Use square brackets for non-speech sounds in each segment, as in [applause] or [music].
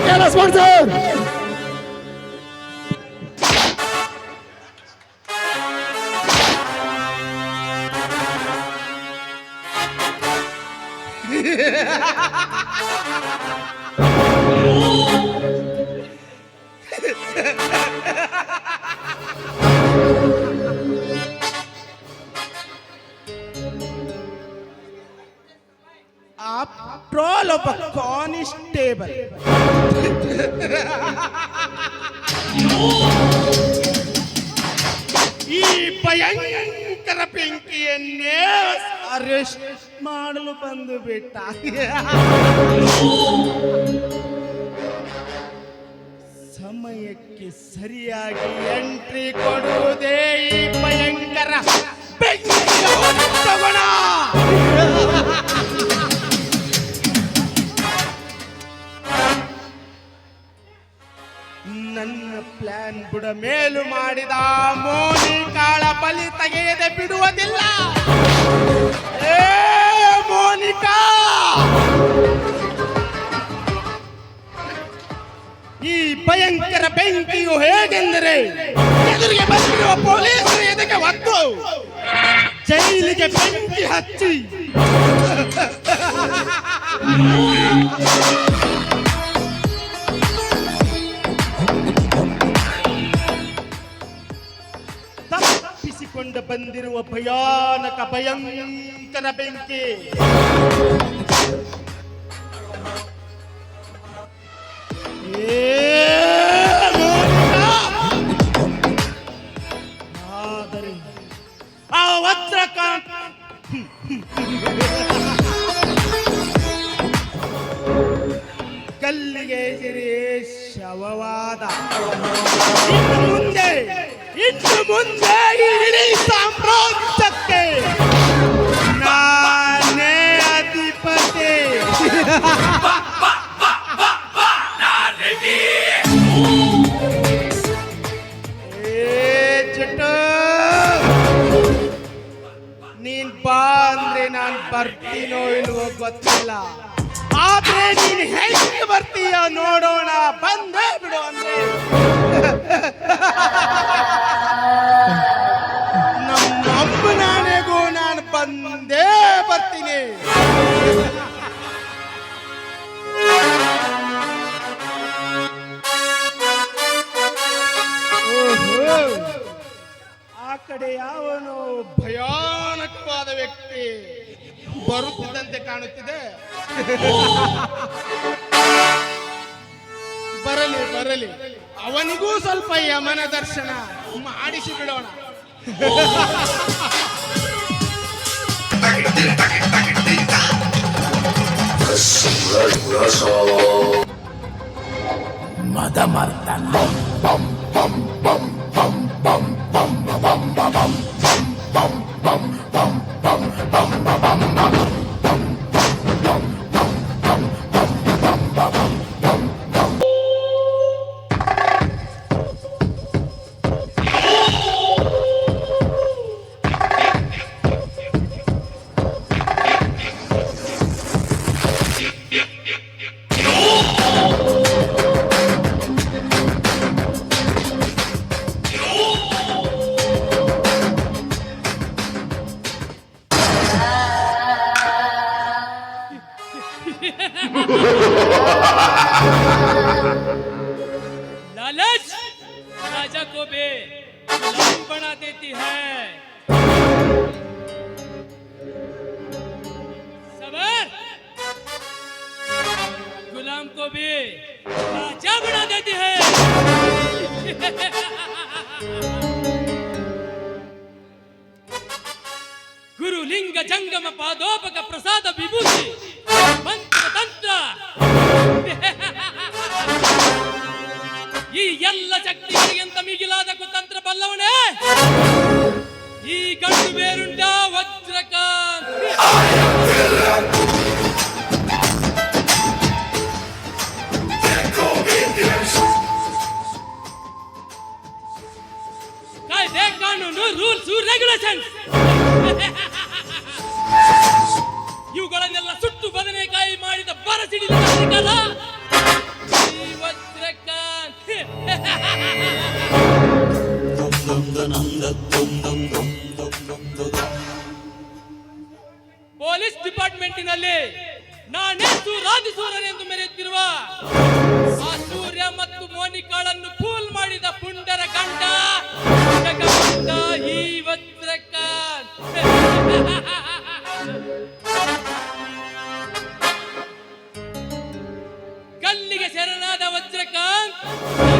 Kailash sponsor [laughs] troll ಒಬ್ಬ constable ಈ ಭಯಂಕರ ಬೆಂಕಿಯನ್ನೇ ಅರೆಸ್ಟ್ ಮಾಡಲು ಬಂದು ಬಿಟ್ಟ. ಸಮಯಕ್ಕೆ ಸರಿಯಾಗಿ ಎಂಟ್ರಿ ಕೊಡುವುದೇ ಈ ಭಯಂಕರ ಬೆಂಕಿಯ ಬುಡ ಮೇಲು ಮಾಡಿದ ಮೋನಿ ಕಾಳ ಬಲಿ ತೆಗೆಯದೆ ಬಿಡುವುದಿಲ್ಲ. ಏ, ಮೋನಿಕಾ! ಈ ಭಯಂಕರ ಬೆಂಕಿಯು ಹೇಗೆಂದರೆ ಎದುರಿಗೆ ಬಂದಿರುವ ಪೊಲೀಸರು ಎದಕ್ಕೆ ಒತ್ತು ಜೈಲಿಗೆ ಬೆಂಕಿ ಹಚ್ಚಿ. ತಪ್ಪಿಸಿಕೊಂಡು ಬಂದಿರುವ ಭಯಾನಕ ಭಯಂಕರ ಬೆಂಕಿ! ಆದರೆ ಆ ವಜ್ರಕಾಂತ ಕಲ್ಲಿಗೆ ಶವವಾದ. ಮುಂದೆ ಇನ್ನು ಮುಂದೆ! ಈ ಇಡೀ ನಾನೇ ಅಧಿಪತಿ. ನೀನ್ ಬಾ ಅಂದ್ರೆ ನಾನ್ ಬರ್ತೀನೋ ಇಲ್ವೋ ಗೊತ್ತಿಲ್ಲ. ಆದ್ರೆ ನೀನ್ ಹೆಂಗ್ ಬರ್ತೀಯ ನೋಡೋಣ. ಬಂದೇ ಬಿಡು ಅಂದ್ರೆ. [laughs] ಬಂದೇ ಬರ್ತೀನಿ. ಆ ಕಡೆ ಯಾವನು ಭಯಾನಕವಾದ ವ್ಯಕ್ತಿ ಬರುತ್ತಿದ್ದಂತೆ ಕಾಣುತ್ತಿದೆ. ಬರಲಿ ಬರಲಿ. ಅವನಿಗೂ ಸ್ವಲ್ಪ ಯಮನ ದರ್ಶನ ಮಾಡಿಸಿ ಬಿಡೋಣ. Madamarta. Bum, bum, bum, bum, bum, bum, bum, bum, bum, bum. ಗಂಡು ಬೇರುಂಡ ವಜ್ರಕಾಂತ್ ಕಾಯ್ದೆ ಕಾನೂನು ರೂಲ್ಸ್ ರೆಗ್ಯುಲೇಷನ್ಸ್ ಇವುಗಳನ್ನೆಲ್ಲ ಸುಟ್ಟು ಬದನೆಕಾಯಿ ಮಾಡಿದ ಬರಸಿಡಿದ ಪೊಲೀಸ್ ಡಿಪಾರ್ಟ್ಮೆಂಟಿನಲ್ಲಿ ನಾನೆಷ್ಟು ರಾಜಸೂರನೆಂದು ಮೆರೆಯುತ್ತಿರುವ ಆ ಸೂರ್ಯ ಮತ್ತು ಮೋನಿಕಾಳನ್ನು ಕೂಲ್ ಮಾಡಿದ ಪುಂಡರ ಗಂಡ ಈ ಕಲ್ಲಿಗೆ ಶರಣಾದ ವಜ್ರಕಾಂತ್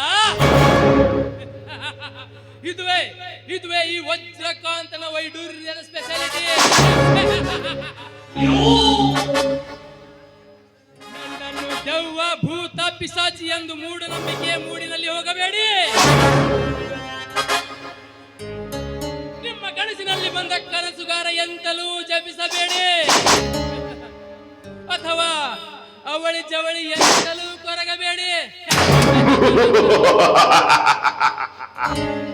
[laughs] ಇದುವೇ ಇದುವೇ ಈ ವಜ್ರಕಾಂತನ ವೈಡೂರ್ಯದ ಸ್ಪೆಷಾಲಿಟಿ [laughs] ನನ್ನನ್ನು ದೆವ್ವ ಭೂತ ಪಿಸಾಚಿ ಎಂದು ಮೂಢನಂಬಿಕೆ ಮೂಡಿನಲ್ಲಿ ಹೋಗಬೇಡಿ. ನಿಮ್ಮ ಕನಸಿನಲ್ಲಿ ಬಂದ ಕನಸುಗಾರ ಎಂತಲೂ ಜಪಿಸಬೇಡಿ. [laughs] ಅಥವಾ ಅವಳಿ ಜವಳಿ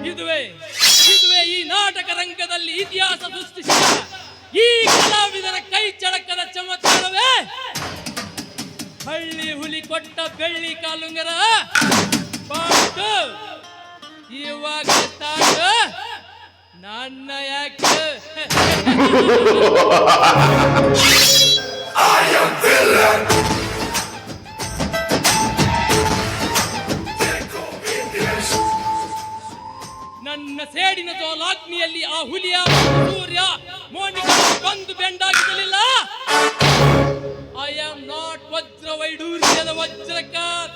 ಇದುವೇ ಇದುವೇ ಈ ನಾಟಕ ರಂಗದಲ್ಲಿ ಇತಿಹಾಸ ಸೃಷ್ಟಿಸಿದ ಈ ಕಲಾವಿದರ ಕೈ ಚಳಕದ ಚಮತ್ಕಾರವೇ? ಹಳ್ಳಿ ಹುಲಿ ಕೊಟ್ಟ ಬೆಳ್ಳಿ ಕಾಲುಂಗರ ಪಾಟು, ಇವಾಗ ತಾಡು ನನ್ನ ಯಾಕೆ? ನನ್ನ ಸೇಡಿನ ಜೋಲಾಗ್ನಿಯಲ್ಲಿ ಆ ಹುಲಿಯ ಸೂರ್ಯ ಮೋನಿಕ ಬಂದು ಬೆಂಡಾಗಿರಲಿಲ್ಲ. ಐ ಆಮ್ ನಾಟ್ ವಜ್ರ ವೈಡೂರ್ಯದ ವಜ್ರಕಾರ್.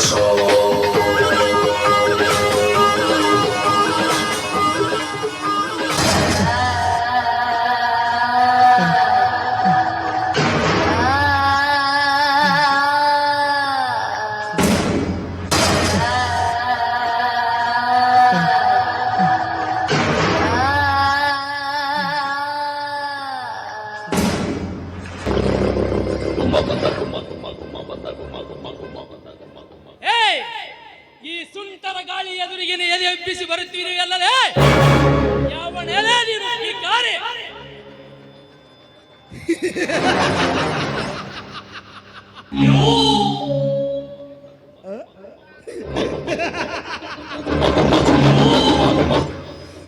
solo. ಸುಂಟರ ಗಾಳಿ ಎದುರಿಗೆ ಎದೆ ಎಬ್ಬಿಸಿ ಬರುತ್ತೀರಿ ಅಲ್ಲದೆ? ಯಾವನೆಲೆ ನೀನು ಈ ಗಾರಿ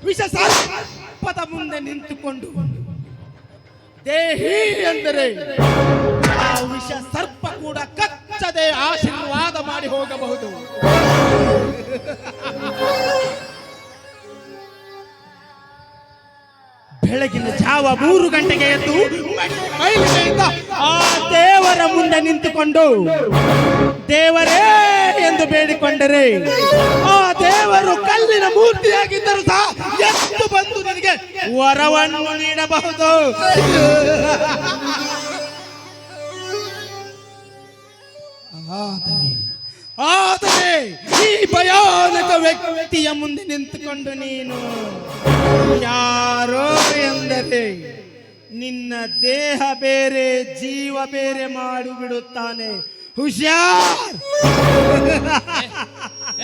ವಿಷ ಸರ್ಪದ ಮುಂದೆ ನಿಂತುಕೊಂಡು ದೇಹಿ ಎಂದರೆ ಆ ವಿಷ ಸರ್ಪ ಕೂಡ ಕಚ್ಚದೆ ಆಶೀರ್ವಾದ ಮಾಡಿ ಹೋಗಬಹುದು. ಬೆಳಗಿನ ಜಾವ ಮೂರು ಗಂಟೆಗೆ ಎದ್ದು ಆ ದೇವರ ಮುಂದೆ ನಿಂತುಕೊಂಡು, ದೇವರೇ ಎಂದು ಬೇಡಿಕೊಂಡರೆ, ಆ ದೇವರು ಕಲ್ಲಿನ ಮೂರ್ತಿಯಾಗಿದ್ದರೂ ಸಹ ಎಷ್ಟು ಬಂದು ನನಗೆ ವರವನ್ನು ನೀಡಬಹುದು. ಆದರೆ ಆದರೆ ಈ ಭಯಾನಕ ವ್ಯಕ್ತಿಯ ಮುಂದೆ ನಿಂತುಕೊಂಡು ನೀನು ಯಾರೋ ಎಂದರೆ ನಿನ್ನ ದೇಹ ಬೇರೆ ಜೀವ ಬೇರೆ ಮಾಡಿಬಿಡುತ್ತಾನೆ ಹುಷಾರ್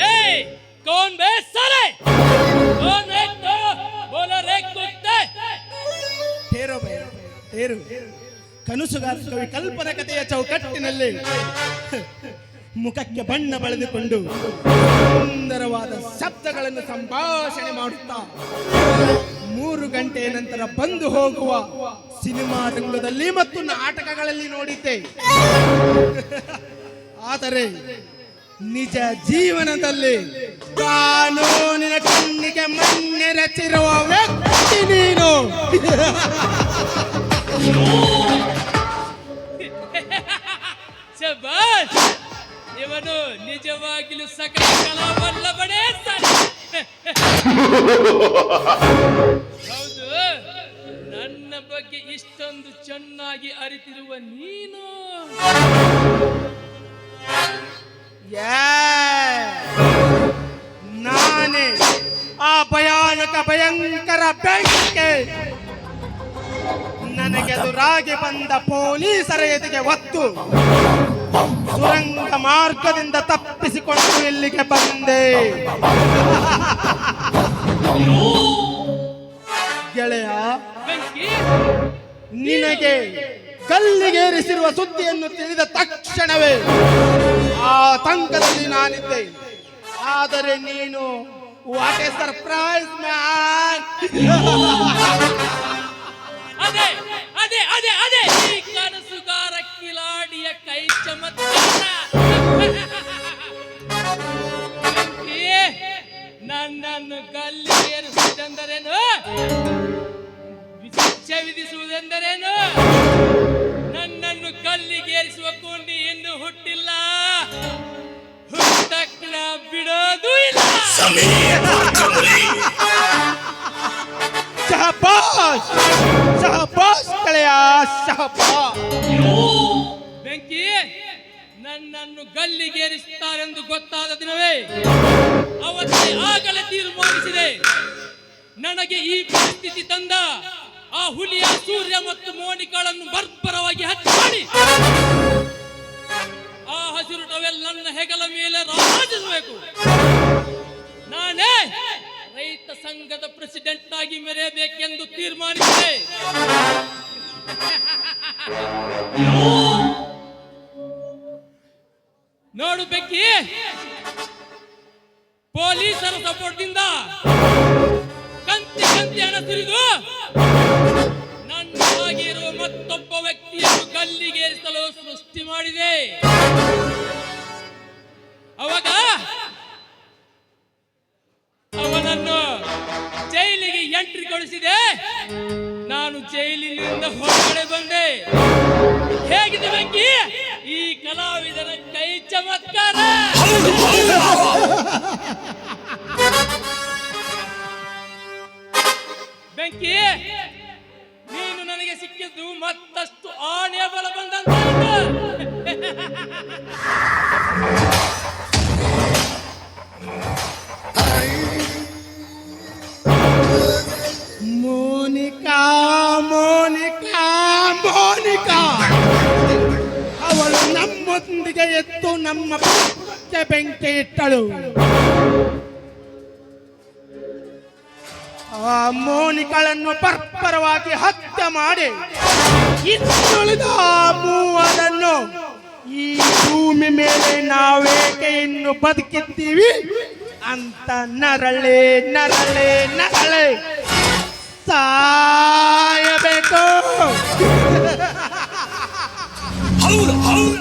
ಏಯ್ कौन बे साले कौन है तो बोलो रे कुत्ते ತೇರು ಬೈ, ತೇರು ಕನಸುಗಾರ ಕವಿ ಕಲ್ಪನ ಕಥೆಯ ಚೌಕಟ್ಟಿನಲ್ಲಿ ಮುಖಕ್ಕೆ ಬಣ್ಣ ಬಳೆದುಕೊಂಡು ಸುಂದರವಾದ ಶಬ್ದಗಳನ್ನು ಸಂಭಾಷಣೆ ಮಾಡುತ್ತಾ ಮೂರು ಗಂಟೆಯ ನಂತರ ಬಂದು ಹೋಗುವ ಸಿನಿಮಾ ರಂಗದಲ್ಲಿ ಮತ್ತು ನಾಟಕಗಳಲ್ಲಿ ನೋಡಿದ್ದೆ. [laughs] ಆದರೆ ನಿಜ ಜೀವನದಲ್ಲಿ ಕಾನೂನಿನ ಕಣ್ಣಿಗೆ ಮಣ್ಣೆರಚಿರುವ ವ್ಯಕ್ತಿ ನೀನು. [laughs] ಇವನು ನಿಜವಾಗಿಲೂ ಸಕಲ ಕಲಾವಲ್ಲಭನೇ ಸಾಲೆ ಹೌದು. ನನ್ನ ಬಗ್ಗೆ ಇಷ್ಟೊಂದು ಚೆನ್ನಾಗಿ ಅರಿತಿರುವ ನೀನು. ನಾನೇ ಆ ಭಯಾನಕ ಭಯಂಕರ ಬೆಂಕಿ ರಾಗಿ ಬಂದ ಪೊಲೀಸರ ಎದುರಿಗೆ ಒತ್ತು. ಸುರಂಗ ಮಾರ್ಗದಿಂದ ತಪ್ಪಿಸಿಕೊಂಡು ಇಲ್ಲಿಗೆ ಬಂದೆ. ಗೆಳೆಯ, ನಿನಗೆ ಕಲ್ಲಿಗೇರಿಸಿರುವ ಸುದ್ದಿಯನ್ನು ತಿಳಿದ ತಕ್ಷಣವೇ ಆ ತಂಕದಲ್ಲಿ ನಾನಿದ್ದೆ. ಆದರೆ ನೀನು ವಾಟ್ ಎ ಸರ್ಪ್ರೈಸ್ ಮ್ಯಾನ್ ಅದೇ ಅದೇ ಅದೇ ಅದೇ ಕನಸುಗಾರ ಕಿಲಾಡಿಯ ಕೈ ಚಮತ್ಕಾರ. ನನ್ನನ್ನು ಗಲ್ಲಿಗೇರಿಸುವುದೆಂದರೇನು ಶಿಕ್ಷೆ ವಿಧಿಸುವುದೆಂದರೇನು? ನನ್ನನ್ನು ಕಲ್ಲಿಗೇರಿಸುವ ಕೊಂಡಿ ಎಂದು ಹುಟ್ಟಿಲ್ಲ. ಹುಟ್ಟಕ್ಕ ಬಿಡೋದು ಇಲ್ಲ. ಶಹಬಾಸ್ ಶಹಬಾಸ್ ಗೆಳೆಯ ಶಹಬಾಸ್ ಬೆಂಕಿ, ನನ್ನನ್ನು ಗಲ್ಲಿಗೇರಿಸುತ್ತಾರೆಂದು ಗೊತ್ತಾದ ದಿನವೇ ಅವತ್ತೇ ಆಗಲೇ ತೀರ್ಮಾನಿಸಿದೆ. ನನಗೆ ಈ ಪರಿಸ್ಥಿತಿ ತಂದ ಆ ಹುಲಿಯ ಸೂರ್ಯ ಮತ್ತು ಮೋನಿಕಾಳನ್ನು ಬರ್ಬರವಾಗಿ ಹತ್ಯೆ ಮಾಡಿ. ಆ ಹಸಿರು ಟವೆಲ್ ನನ್ನ ಹೆಗಲ ಮೇಲೆ ರಾಜಿಸಬೇಕು. ನಾನೇ ರೈತ ಸಂಘದ ಪ್ರೆಸಿಡೆಂಟ್ ಆಗಿ ಮೆರೆಯಬೇಕೆಂದು ತೀರ್ಮಾನಿಸಿದೆ. [laughs] ನೋಡು ಬೆಕ್ಕಿ ಪೊಲೀಸರ ಸಪೋರ್ಟ್ನಿಂದ ಕಂತಿ ಕಂತಿ ಹಣ ಹಾಗೆ ನನ್ನಾಗಿರುವ ಮತ್ತೊಬ್ಬ ವ್ಯಕ್ತಿಯನ್ನು ಗಲ್ಲಿಗೇರಿಸಲು ಸೃಷ್ಟಿ ಮಾಡಿದೆ. ಹೊರಗಡೆ ಬಂದೆ. ಹೇಗಿದೆ ಬೆಂಕಿ ಈ ಕಲಾವಿದನ ಕೈ ಚಮತ್ಕಾರ. ಬೆಂಕಿ ನೀನು ನನಗೆ ಸಿಕ್ಕಿದ್ದು ಮತ್ತಷ್ಟು ಆನೆಯ ಬಲ ಬಂದಂತ ಮೋನಿಕಾ ಮೋನಿಕಾ ಮೋನಿಕಾ. ಅವಳು ನಮ್ಮೊಂದಿಗೆ ಎತ್ತು ನಮ್ಮ ಬೆಂಕಿ ಇಟ್ಟಳು. ಆ ಮೋನಿಕಳನ್ನು ಪರ್ಪರವಾಗಿ ಹತ್ಯೆ ಮಾಡಿ ಇನ್ನುಳಿದ ಮೂವರನ್ನು ಈ ಭೂಮಿ ಮೇಲೆ ನಾವೇಕೆ ಇನ್ನು ಬದುಕಿದ್ದೀವಿ? ಅಂತ ನರಳೆ ನರಳೆ ನರಳೆ. ಸಾಯಬೇಕು ಹೌದು ಹೌದು